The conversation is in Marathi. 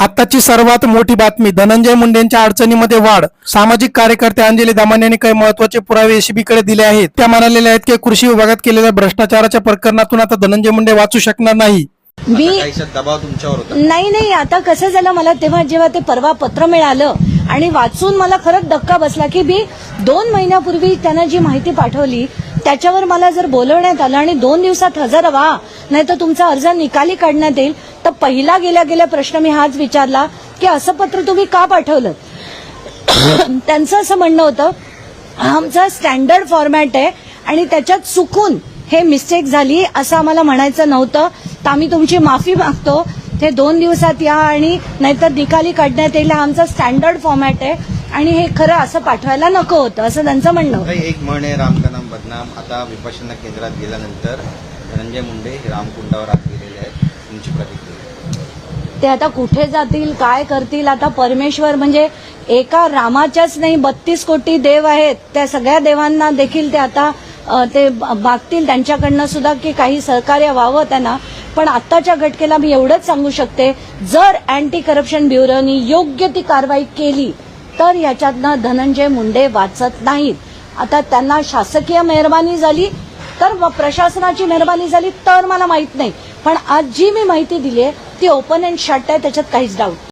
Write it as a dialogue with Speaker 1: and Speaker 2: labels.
Speaker 1: आताची सर्वात मोठी बातमी धनंजय मुंडेंच्या अडचणीमध्ये वाढ. सामाजिक कार्यकर्ते अंजली दमाने यांनी काही महत्त्वाचे पुरावे एसीबीकडे दिले आहेत. त्या म्हणालेल्या आहेत की कृषी विभागात केलेल्या भ्रष्टाचाराच्या प्रकरणातून आता धनंजय मुंडे वाचू शकणार नाही.
Speaker 2: मी
Speaker 3: दबाव तुमच्यावर होता.
Speaker 2: नाही नाही आता कसं झालं मला तेव्हा जेव्हा ते परवा पत्र मिळालं आणि वाचून मला खरंच धक्का बसला की मी दोन महिन्यापूर्वी त्यांना जी माहिती पाठवली त्याच्यावर मला जर बोलवण्यात आलं आणि दोन दिवसात हजर व्हा नाही तर तुमचा अर्ज निकाली काढण्यात येईल. तर पहिला गेल्या गेल्या प्रश्न मी हाच विचारला की असं पत्र तुम्ही का पाठवलं? त्यांचं असं म्हणणं होतं आमचा स्टँडर्ड फॉर्मॅट आहे आणि त्याच्यात चुकून हे मिस्टेक झाली असं आम्हाला म्हणायचं नव्हतं. तर आम्ही तुमची माफी मागतो. ते दोन दिवसात या आणि नाहीतर निकाली काढण्यात येईल. हा आमचा स्टँडर्ड फॉर्मॅट आहे. आणि हे खरं असं पाठवायला नको होतं असं त्यांचं म्हणणं
Speaker 3: एक म्हण आहे नाम आता विपश्यना केंद्रात गेल्यानंतर धनंजय मुंडे हे रामकुंडावर आत गेलेले आहेत. तुमची प्रतिक्रिया?
Speaker 2: ते आता कुठे जातील काय करतील? आता परमेश्वर म्हणजे एका रामाच्याच नाही बत्तीस कोटी देव आहेत. त्या सगळ्या देवांना देखील ते आता ते मागतील त्यांच्याकडनं सुद्धा की काही सहकार्य व्हावं त्यांना. पण आत्ताच्या घटकेला मी एवढंच सांगू शकते जर अँटी करप्शन ब्युरोनी योग्य ती कारवाई केली तर याच्यातनं धनंजय मुंडे वाचत नाहीत. आता त्यांना शासकीय मेहरबानी झाली तर प्रशासनाची मेहरबानी झाली तर मला माहीत नाही. पण आज जी मी माहिती दिली आहे ती ओपन अँड शट आहे त्याच्यात काहीच डाऊट